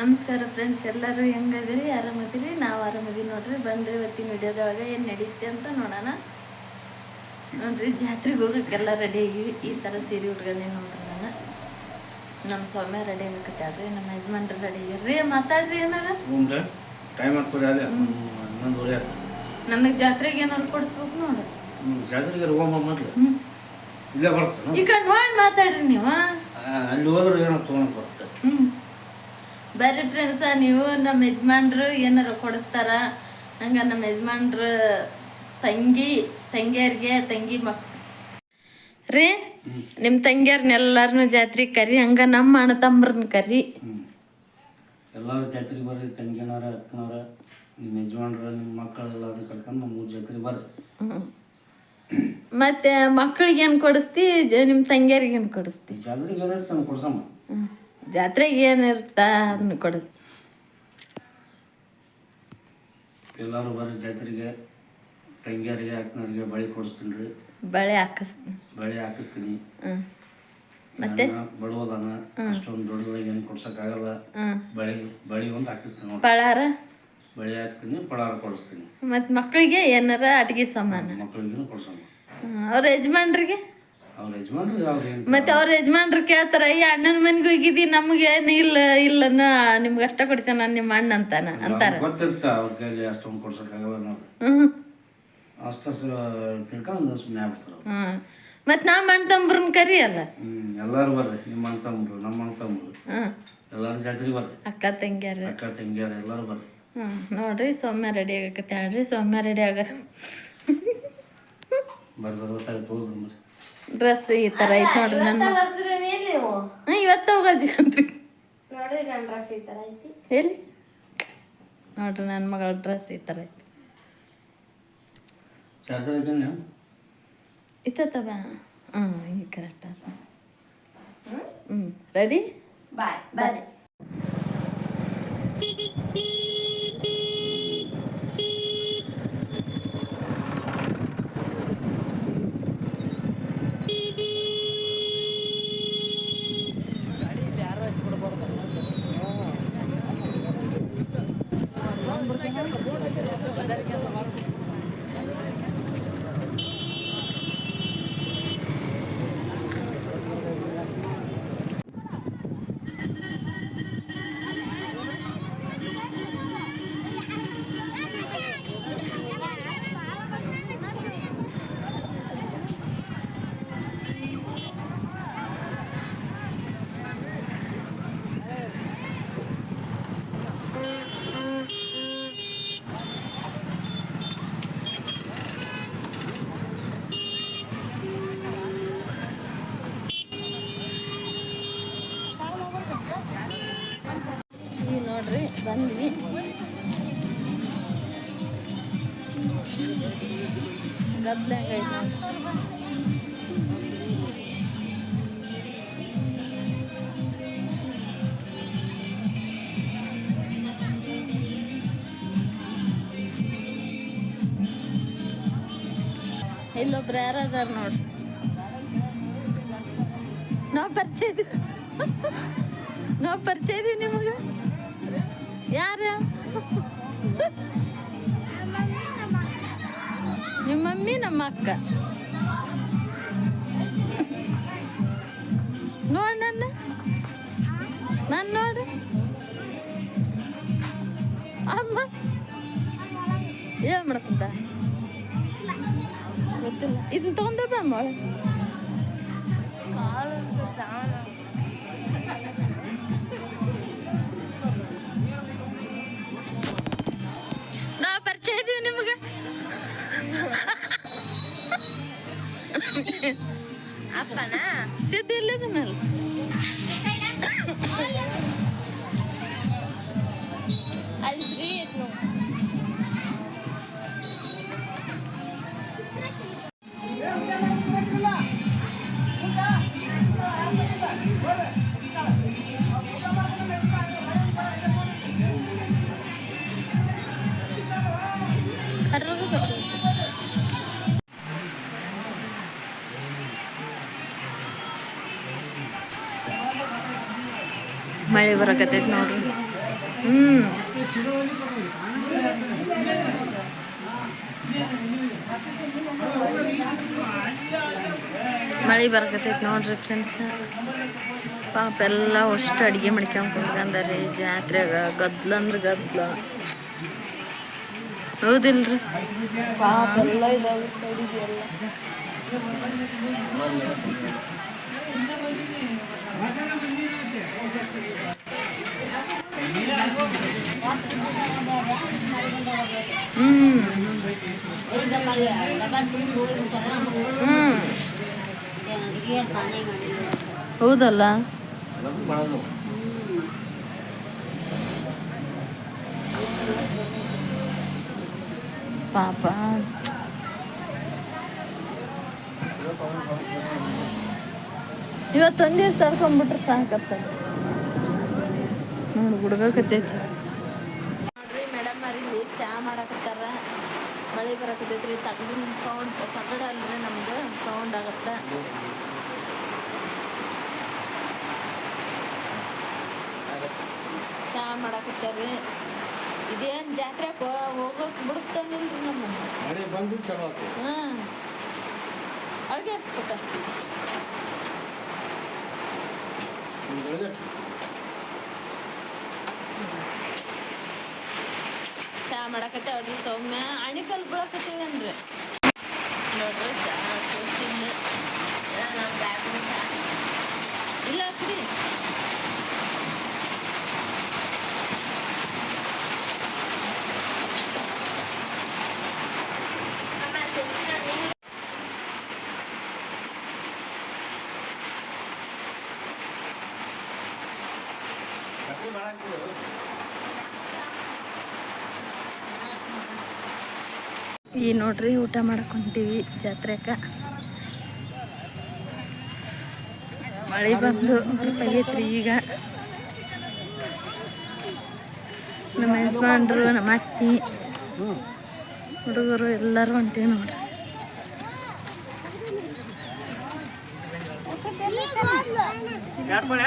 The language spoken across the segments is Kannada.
ನಮಸ್ಕಾರ ಫ್ರೆಂಡ್ಸ್ ಎಲ್ಲರೂ ಹೆಂಗದಿರಿ ಆರಾಮದಿರಿ ನಾವು ಆರಾಮದಿರಿ ನೋಡ್ರಿ. ಬಂದ್ರಿ ಇವತ್ತಿನ ವಿಡಿಯೋದೊಳಗ ಏನು ನಡೀತೆ ಅಂತ ನೋಡೋಣ. ನೋಡ್ರಿ ಜಾತ್ರೆಗೆ ಹೋಗೋಕ್ಕೆಲ್ಲ ರೆಡಿ ಆಗಿವಿ. ಈ ಥರ ಸೀರೆ ಉಟ್ಕೊಂಡೆ ನೋಡ್ರಿ ನಾನು. ನಮ್ಮ ಸೌಮ್ಯ ರೆಡಿ ಆಗಕತ್ತಾಳ್ರಿ ನಮ್ಮ ಯಜಮಾನ್ರು ರೆಡಿ ಆಗಿರ್ರಿ. ಮಾತಾಡ್ರಿ ಏನಾರ? ನನಗೆ ಜಾತ್ರೆಗೆ ಏನಾರು ಕೊಡಿಸ್ಬೇಕು ನೋಡ್ರಿ. ಜಾತ್ರೆಗೆ ಈ ಕಡೆ ನೋಡಿ ಮಾತಾಡ್ರಿ ನೀವು. ಅಲ್ಲಿ ಹೋದ್ರೆ ಏನೋ ತೊಗೊಂಡು ಹ್ಞೂ ಬರ್ರಿ ಫ್ರೆಂಡ್ಸ ನೀವು ನಮ್ಮ ಯಜಮಾನ್ರು ಏನಾರ ಕೊಡಿಸ್ತಾರ? ಹಂಗ ನಮ್ಮ ಯಜಮಾನ್ರು ತಂಗಿ ತಂಗಿಯರಿಗೆ ತಂಗಿ ಮಕ್ ರೀ ನಿಮ್ಮ ತಂಗಿಯರ್ನೆಲ್ಲರನ್ನು ಜಾತ್ರೆ ಕರಿ ಹಂಗ ನಮ್ಮ ಅಣ್ಣ ತಮ್ಮರನ್ನ ಕರಿ. ಎಲ್ಲಾರು ಜಾತ್ರೆಗೆ ಬರ್ರಿ ತಂಗಿನವ್ರ ಅಕ್ಕನವ್ರ ನಿಮ್ಮ ಯಜಮಾನ್ರ ನಿಮ್ಮ ಮಕ್ಕಳು ಎಲ್ಲರೂ ಕರ್ಕೊಂಡು ನಮ್ಮ ಮೂರು ಜಾತ್ರೆಗೆ ಬರ್ರಿ. ಮತ್ತೆ ಮಕ್ಕಳಿಗೆ ಏನು ಕೊಡಿಸ್ತಿ? ನಿಮ್ಮ ತಂಗಿಯರಿಗೆ ಏನು ಕೊಡಿಸ್ತಿ? ಜಾತ್ರೆಗೆ ಕೊಡ್ಸಮ್ಮ. ಜಾತ್ರೆಗೆ ಏನಿರ್ತ ಅದನ್ನ ಕೊಡಿಸ್ತೀನಿ ಎಲ್ಲರೂ ಬರೋ ಜಾತ್ರೆಗೆ ತಂಗಿಯರಿಗೆ ಅಕ್ಕನವ್ರಿಗೆ ಬಳಿ ಕೊಡಿಸ್ತೀನಿ ರೀ. ಬಳೆ ಹಾಕಿಸ್ತೀನಿ. ಬಳೆ ಹಾಕಿಸ್ತೀನಿ. ಮತ್ತೆ? ಬಡವದಾನ ಅಷ್ಟೊಂದು ದೊಡ್ಡದಾಗಿ ಏನು ಕೊಡ್ಸೋಕ್ಕಾಗಲ್ಲ ಆಗಲ್ಲ. ಬಳಿ ಬಳಿ ಒಂದು ಹಾಕಿಸ್ತೀನಿ ನೋಡಿ ಪಳಾರ? ಬಳಿ ಹಾಕಿಸ್ತೀನಿ ಪಳಾರ ಕೊಡಿಸ್ತೀನಿ. ಮತ್ತೆ ಮಕ್ಕಳಿಗೆ ಏನಾರ ಅಡುಗೆ ಸಾಮಾನು? ಮಕ್ಕಳಿಗೂ ಹ್ಮ್. ಅವ್ರ ಯಜಮಾನ್ರಿಗೆ? ಅವ್ರ ಯಜಮಾನ್ರು ಅವ್ರು ಮತ್ತೆ ಅವ್ರ ಯಜಮಾನ್ರು ಕೇಳ್ತಾರ ಈ ಅಣ್ಣನ ಮನೆಗೆ ಹೋಗಿದ್ದಿ ನಮ್ಗೆ ಏನು ಇಲ್ಲ ಇಲ್ಲ ನಿಮ್ಗೆ ಅಷ್ಟ ಕೊಡ್ಸ ನಿಮ್ಮ ಅಣ್ಣ ಅಂತಾನ ಅಂತಾರ. ಗೊತ್ತಿರ್ತ ಅವ್ರ ಕೈಲಿ ಅಷ್ಟೊಂದು ಕೊಡ್ಸಕ್ಕಾಗಲ್ಲ ನಾವು. ಅಷ್ಟ ತಿಳ್ಕೊಂಡು ಸುಮ್ಮನೆ ಆಗ್ಬಿಡ್ತಾರ ಮತ್ತೆ ನಮ್ಮ ಅಣ್ಣ ತಮ್ಮರನ್ನ ಕರಿ ಅಲ್ಲ? ಎಲ್ಲಾರು ಬರ್ರಿ ನಿಮ್ಮ ಅಣ್ಣ ತಮ್ಮರು ನಮ್ಮ ಅಣ್ಣ ತಂಬ್ರು ಎಲ್ಲಾರು ಜಾತ್ರೆಗೆ ಬರ್ರಿ. ಅಕ್ಕ ತಂಗಿಯಾರ. ಅಕ್ಕ ತಂಗಿಯಾರ ಎಲ್ಲಾರು ಬರ್ರಿ. ಹ್ಮ್ ನೋಡ್ರಿ ಸೌಮ್ಯ ರೆಡಿ ಆಗಕತ್ತೆ ಹೇಳ್ರಿ ಸೌಮ್ಯ ರೆಡಿ ಆಗ ಬರ್ರಿ ಗೊತ್ತಾಗುತ್ತೆ ಹೋಗ್ರಿ ಡ್ರೆಸ್ ಈ ತರ ಐತ್ ನೋಡ್ರಿ ನನ್ನ. ಹ್ಮ್ ಇವತ್ತ ಹೋಗೋದು ಎಲ್ಲಿ? ನೋಡ್ರಿ ನನ್ನ ಮಗಳ ಡ್ರೆಸ್ ಈ ತರ ಐತಿ. ಸರ್ ಸರ್ ಇತ್ತ ಬಾ ಹ್ಮ್ ಈಗ ಕರೆಕ್ಟ್ ಆತ. ಹ್ಮ್? ರೆಡಿ ಬಾಯ್ ಬಾಯ್ ಈಗ ನೋಡ್ರಿ ಬಂದ್ವಿ. ನೋಡ್ರಿ ಇಲ್ಲೊಬ್ರು ಯಾರಾದಾರ ನೋಡ್ರಿ ನಾವು ಪರಿಚಯ ಇದೀವಿ ನಾವು ಪರಿಚಯ ಇದೀವಿ ನಿಮಗೆ? ಯಾರು? ನಿಮ್ಮ ಮಮ್ಮಿ ನಮ್ಮ ಅಕ್ಕ. ನೋಡ್ ನನ್ನ. ನಾನು ನೋಡು ಅಮ್ಮ. ಏನು ಮಾಡ್ಕೊಂತ ಗೊತ್ತಿಲ್ಲ. ಇದನ್ನ ತೊಗೊಂಡ ಬಾ ಅಮ್ಮ అప్పనా సిద్ధి వెళ్ళేది మళ్ళీ ಮಳೆ ಬರಕತ್ತೈತಿ ನೋಡ್ರಿ. ಹ್ಮ್. ಮಳೆ ಬರಕತ್ತೈತಿ ನೋಡ್ರಿ ಫ್ರೆಂಡ್ಸ್ ಪಾಪ ಎಲ್ಲ ಅಷ್ಟು ಅಡುಗೆ ಮಾಡ್ಕೊಂಡ್ ಕುಂತ್ಕಂದಾರಿ ಜಾತ್ರೆಗ ಗದ್ಲ ಅಂದ್ರೆ ಗದ್ಲ. ಹೌದಿಲ್ರಿ? ಪಾಪ ಎಲ್ಲ ಇದಾವೆ. ಅಡುಗೆ ಎಲ್ಲ. ಹೌದಲ್ಲ ಮಾಡೋದು ಪಾಪ ಇವತ್ತೊಂದು ದಿವಸ ತಡ್ಕೊಂಡ್ಬಿಟ್ರೆ ಸಾಕತ್ತ ನೋಡಿ ಹುಡುಗಕತ್ತೈತಿ ನೋಡ್ರಿ ಮೇಡಮ್ ಅಲ್ಲಿ ಚಹಾ ಮಾಡಕತ್ತಾರ ಮಳೆ ಬರಕತ್ತೈತ್ರಿ ತಗಡಿನ ಸೌಂಡ್ ತಗಡ ಅಲ್ರಿ ನಮ್ದು ಸೌಂಡ್ ಆಗತ್ತ. ಚಹಾ ಮಾಡಕತ್ತಾರ್ರಿ ಇದೇನ್ ಜಾತ್ರೆ ಹೋಗೋಕೆ ಬಿಡುತ್ತಾನಿಲ್ರಿ ನಮ್ಮನ್ನ ಮಳೆ ಬಂದು ಅಳ್ಗಾಡ್ಸ್ಬೇಕ ಚಾ ಮಾಡಕತ್ತೇವ್ರಿ ಸೌಮ್ಯ ಅಣಿಕಲ್ ಬೀಳಕತ್ತೀವಿ ಅಂದ್ರೆ ನೋಡ್ರಿ ಚಾ ಕುಡ್ಸಿಲ್ಲ. ಇಲ್ಲ ಕುಡಿ ಈ ನೋಡ್ರಿ, ಊಟ ಮಾಡ್ಕೊಂತೀವಿ ಜಾತ್ರೆಕ. ಮಳೆ ಬಂದು ಐತ್ರಿ ಈಗ. ನಮ್ಮ ಯಜಮಾನ್ರು, ನಮ್ಮ ಅತ್ತಿ, ಹುಡುಗರು ಎಲ್ಲರೂ ಹೊಂಟೀವಿ ನೋಡ್ರಿ. ಬಡ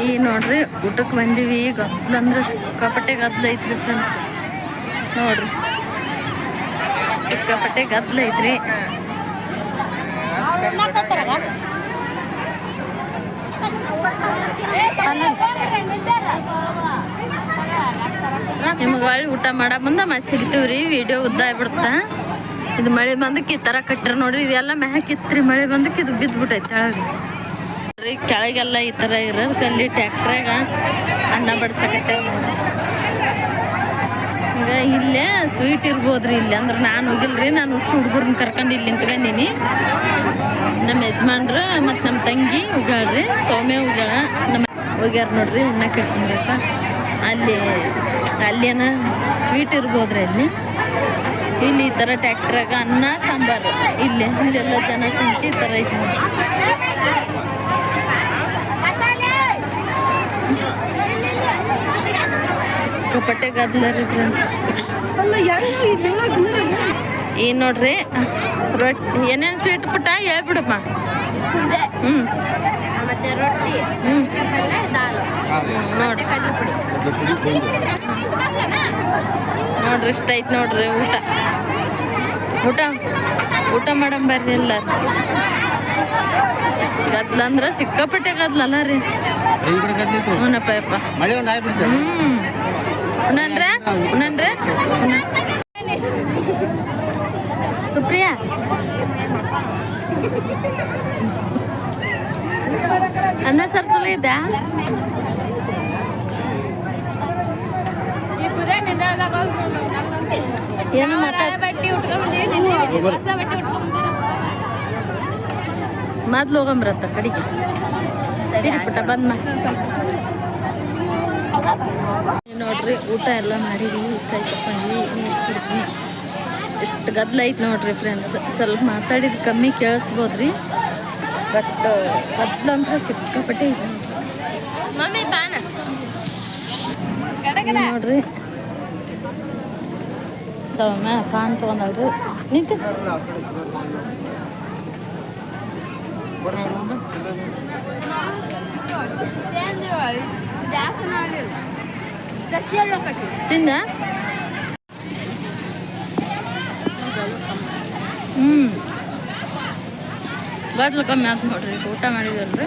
ಈ ನೋಡ್ರಿ ಊಟಕ್ಕೆ ಬಂದೀವಿ ಗದ್ಲ ಅಂದ್ರೆ ಸಿಕ್ಕಾಪಟ್ಟೆ ಗದ್ಲ ಐತ್ರಿ ಫ್ರೆಂಡ್ಸ್ ನೋಡ್ರಿ. ಸಿಕ್ಕಾಪಟ್ಟೆ ಗದ್ಲ ಐತ್ರಿ. ನಿಮ್ಗೆ ಒಳ್ಳೆ ಊಟ ಮಾಡ ಮುಂದೆ ಮತ್ತೆ ಸಿಗ್ತೀವ್ರಿ ವಿಡಿಯೋ ಉದ್ದ ಆಗ್ಬಿಡ್ತಾ. ಇದು ಮಳೆ ಬಂದಕ್ಕೆ ಈ ಥರ ಕಟ್ಟಿರ ನೋಡ್ರಿ, ಇದೆಲ್ಲ ಮ್ಯಾಕಿತ್ರಿ ಮಳೆ ಬಂದಕ್ಕೆ ಇದು ಬಿದ್ದುಬಿಟ್ಟೈತೆ ಕೆಳಗೆ. ರೀ, ಕೆಳಗೆಲ್ಲ ಈ ಥರ ಇರೋದು ಕಲ್ಲಿ ಟ್ಯಾಕ್ಟ್ರಾಗ ಅನ್ನ ಬಡ್ಸಕತ್ತೆ ಈಗ ಇಲ್ಲೇ ಸ್ವೀಟ್ ಇರ್ಬೋದ್ರಿ ಇಲ್ಲಿ, ಅಂದ್ರೆ ನಾನು ಹೋಗಿಲ್ರಿ, ನಾನು ಅಷ್ಟು ಹುಡುಗರನ್ನ ಕರ್ಕೊಂಡು ಇಲ್ಲಿ ನಿಂತ್ಕೊಂಡಿನಿ. ನಮ್ಮ ಯಜಮಾನ್ರು ಮತ್ತು ನಮ್ಮ ತಂಗಿ ಉಗಾಳ್ರಿ ಸೌಮ್ಯ ಉಗಾಳ ನಮ್ಮ ಹೋಗ್ಯಾರ ನೋಡ್ರಿ, ಅನ್ನ ಕಳ್ಸ್ಕೊಂಡೈತ ಅಲ್ಲಿ ಅಲ್ಲೇನ ಸ್ವೀಟ್ ಇರ್ಬೋದ್ರಿ ಅಲ್ಲಿ ಇಲ್ಲಿ ಈ ಥರ ಟ್ಯಾಕ್ಟ್ರಾಗ ಅನ್ನ ಸಾಂಬಾರು. ಇಲ್ಲಿ ಇಲ್ಲೆಲ್ಲ ಜನ ಸಂಖ್ಯೆ ಈ ಥರ ಐತಿ ಚಿಕ್ಕಪಟ್ಟೆ ಸಿಕ್ಕಾಪಟ್ಟೆ ಗದ್ದಲ ರೀ ಫ್ರೆಂಡ್ಸ್ ಏನು ನೋಡ್ರಿ? ರೊಟ್ಟಿ ಏನೇನು ಸ್ವೀಟ್ ಪುಟ್ಟ ಹೇಳ್ಬಿಡಪ್ಪ. ಹ್ಞೂ ಮತ್ತೆ ರೊಟ್ಟಿ ಹ್ಞೂ ದಾಲು. ನೋಡ್ರಿ, ಇಷ್ಟ ಐತೆ ನೋಡ್ರಿ ಊಟ. ಊಟ ಊಟ ಮಾಡಮ್ ಬರ್ರಿ ಎಲ್ಲಾರು. ಗದ್ಲ ಅಂದ್ರೆ ಸಿಕ್ಕಾಪಟ್ಟೆ ರೀ ಈ ಕಡೆ ಗದ್ಲಿತ್ತು ಹ್ಞೂನಪ್ಪ ಯಪ್ಪ. ಹ್ಞೂ ಉಣ್ಣನ್ರೆ? ಸುಪ್ರಿಯಾ? ಅನ್ನ ಸರ್ ಚಲೋ ಇದ್ದ ಏನು ಬಟ್ಟೆ ಹೊಸ ಬಟ್ಟೆ ಮೊದ್ಲು ಹೋಗಂಬ್ರತ್ತ ಕಡೆಗೆ. ಪುಟ್ಟ ಬಂದ್ ನೋಡ್ರಿ ಊಟ ಎಲ್ಲ ಮಾಡಿದೀವಿ ಕೈ ತಪ್ಪಿ ನೀರು ಕುಡಿದ್ವಿ. ಎಷ್ಟು ಗದ್ಲ ಐತೆ ನೋಡ್ರಿ ಫ್ರೆಂಡ್ಸ್ ಸ್ವಲ್ಪ ಮಾತಾಡಿದ್ ಕಮ್ಮಿ ಕೇಳಿಸ್ಬೋದ್ರಿ. ಬಟ್ ಗದ್ಲ ಅಂತ ಸಿಕ್ಕಾಪಟ್ಟೆ ಐತೆ ನೋಡ್ರಿ. ನೋಡ್ರಿ ಸೌಮ್ಯ ಪಾನ್ ತೊಗೊಂಡವ್ರಿ ನಿಂತು ಜಾಸ್ತಿ ಮಾಡಲಿಲ್ಲ ಸತ್ಯಲ್ಲ ಕಟ್ಟಿ ತಿಂದ ಹ್ಞೂ ಗದ್ಲು ಕಮ್ಮಿ ಆಯ್ತು ನೋಡ್ರಿ ಈಗ ಊಟ ಮಾಡಿದಲ್ರಿ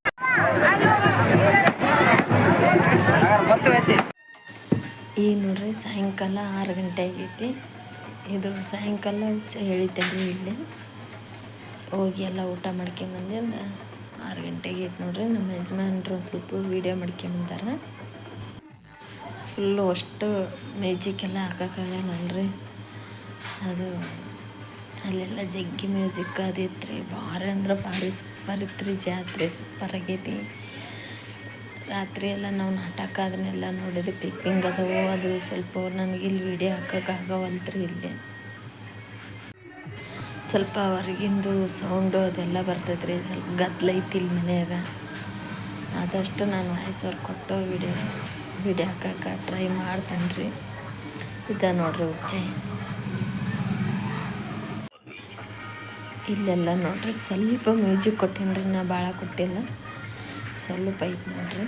ಸಾಯಂಕಾಲ ಆರು ಗಂಟೆ ಆಗೈತಿ. ಇದು ಸಾಯಂಕಾಲ ಹುಚ್ಚ ಹೇಳಿದ್ದೆ ಇಲ್ಲಿ. ಹೋಗಿ ಎಲ್ಲ ಊಟ ಮಾಡ್ಕೊಂಬಂದಿಂದ ಆರು ಗಂಟೆಗೆ ಐತೆ ನೋಡ್ರಿ. ನಮ್ಮ ಯಜಮಾನ್ರು ಒಂದು ಸ್ವಲ್ಪ ವೀಡಿಯೋ ಮಾಡ್ಕೊಂಬಂದಾರ ಫುಲ್ಲು ಅಷ್ಟು ಮ್ಯೂಜಿಕ್ಕೆಲ್ಲ ಎಲ್ಲ ಹಾಕೋಕ್ಕಾಗಲ್ಲಲ್ರಿ ಅದು ಅಲ್ಲೆಲ್ಲ ಜಗ್ಗಿ ಮ್ಯೂಸಿಕ್ ಅದಿತ್ತು ಭಾರಿ ಅಂದ್ರೆ ಭಾರಿ ಸೂಪರ್ ಇತ್ತು ರೀ ಜಾತ್ರೆ ಸೂಪರ್ ಆಗೈತಿ. ರಾತ್ರಿ ಎಲ್ಲ ನಾವು ನಾಟಕ ಅದನ್ನೆಲ್ಲ ನೋಡಿದ ಕ್ಲಿಪ್ಪಿಂಗ್ ಅದವು ಅದು ಸ್ವಲ್ಪ ನನಗೆ ಇಲ್ಲಿ ವಿಡಿಯೋ ಹಾಕೋಕ್ಕಾಗವಲ್ತ್ರಿ ಇಲ್ಲಿ. ಸ್ವಲ್ಪ ಹೊರಗಿಂದು ಸೌಂಡು ಅದೆಲ್ಲ ಬರ್ತೈತ್ರಿ, ಸ್ವಲ್ಪ ಗದ್ಲೈತಿ ಇಲ್ಲಿ ಮನೆಯಾಗ. ಆದಷ್ಟು ನಾನು ವಾಯ್ಸ್ ಅವ್ರು ಕೊಟ್ಟು ವಿಡಿಯೋ ವಿಡಿಯೋ ಹಾಕಕ್ಕೆ ಟ್ರೈ ಮಾಡ್ತೇನೆ ರೀ ಇದ ನೋಡ್ರಿ ಉಚ್ಚೆ ಇಲ್ಲೆಲ್ಲ ನೋಡ್ರಿ ಸ್ವಲ್ಪ ಮ್ಯೂಸಿಕ್ ಕೊಟ್ಟೇನ್ರಿ, ನಾ ಭಾಳ ಕೊಟ್ಟಿಲ್ಲ. ಸ್ವಲ್ಪ ಐತೆ ನೋಡ್ರಿ.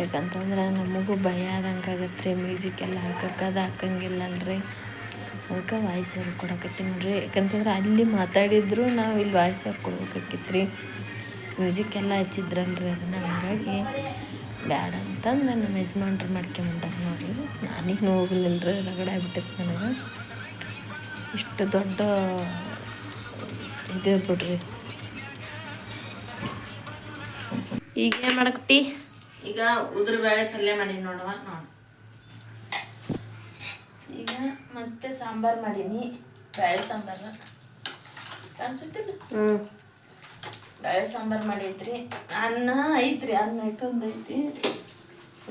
ಯಾಕಂತಂದ್ರೆ ನಮಗೂ ಭಯ ಆದಂಗೆ ಆಗತ್ತೆ ರೀ ಮ್ಯೂಸಿಕ್ ಎಲ್ಲ ಹಾಕಕ್ಕೆ, ಅದು ಹಾಕಂಗಿಲ್ಲಲ್ರಿ ಅದಕ್ಕೆ ವಾಯ್ಸ್ ಓವರ್ ಕೊಡಕತ್ತೀನಿ ನೋಡ್ರಿ. ಯಾಕಂತಂದ್ರೆ ಅಲ್ಲಿ ಮಾತಾಡಿದ್ರು ನಾವು ಇಲ್ಲಿ ವಾಯ್ಸ್ ಓವರ್ ಕೊಡ್ಬೇಕಾಗಿತ್ತು ರೀ. ಮ್ಯೂಸಿಕ್ ಎಲ್ಲ ಹಚ್ಚಿದ್ರಲ್ರಿ ಅದನ್ನು. ಹಾಗಾಗಿ ಬ್ಯಾಡ ಅಂತಂದು ನಮ್ಮ ಯಜಮಾನ್ರು ಮಾಡ್ಕೊಂಬಂತಾರೆ ನೋಡ್ರಿ. ನಾನೀಗ ಹೋಗ್ಲಿಲ್ಲರಿ ರಗಡೆ ಆಗ್ಬಿಟ್ಟೈತೆ ನನಗೆ. ಇಷ್ಟು ದೊಡ್ಡ ಇದು ಬಿಡ್ರಿ ಈಗ ಏನು ಮಾಡಕತ್ತಿ? ಈಗ ಉದ್ರ ಬೇಳೆ ಪಲ್ಯ ಮಾಡೀನಿ ನೋಡುವ ನೋಡು. ಈಗ ಮತ್ತೆ ಸಾಂಬಾರು ಮಾಡೀನಿ ಬೇಳೆ ಸಾಂಬಾರು. ಅನ್ಸುತ್ತಿಲ್ಲ? ಹ್ಞೂ ಬೇಳೆ ಸಾಂಬಾರು ಮಾಡೈತ್ರಿ ಅನ್ನ ಐತ್ರಿ ಅನ್ನ ಇಟ್ಟೊಂದು ಐತಿ.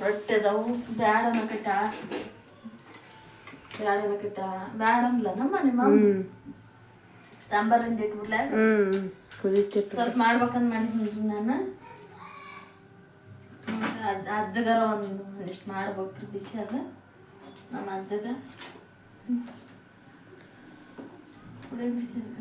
ರೊಟ್ಟಿ ಅದಾವು ಬ್ಯಾಡ ಅನ್ನಕತ್ತಾಳ ಬ್ಯಾಡ ಅನ್ನಕತ್ತಾಳ ಬ್ಯಾಡ ಅಂದ್ಲ ನಮ್ಮ ನಿಮ್ಮ ಸಾಂಬಾರಿಂದ ಇಟ್ಬಿಡ್ಲ? ಸ್ವಲ್ಪ ಮಾಡ್ಬೇಕಂತ ಮಾಡಿದ್ನಿ ನಾನು. ಅಜ್ಜ ಅಜ್ಜಗಾರ ಒಂದು ಒಂದಿಷ್ಟು ಮಾಡ್ಬೇಕ್ರಿ ಬಿಸಿ ಅದ ನಮ್ಮ ಅಜ್ಜಗ ಕುಡಿ ಬಿಡ್ತಿದ್ಕ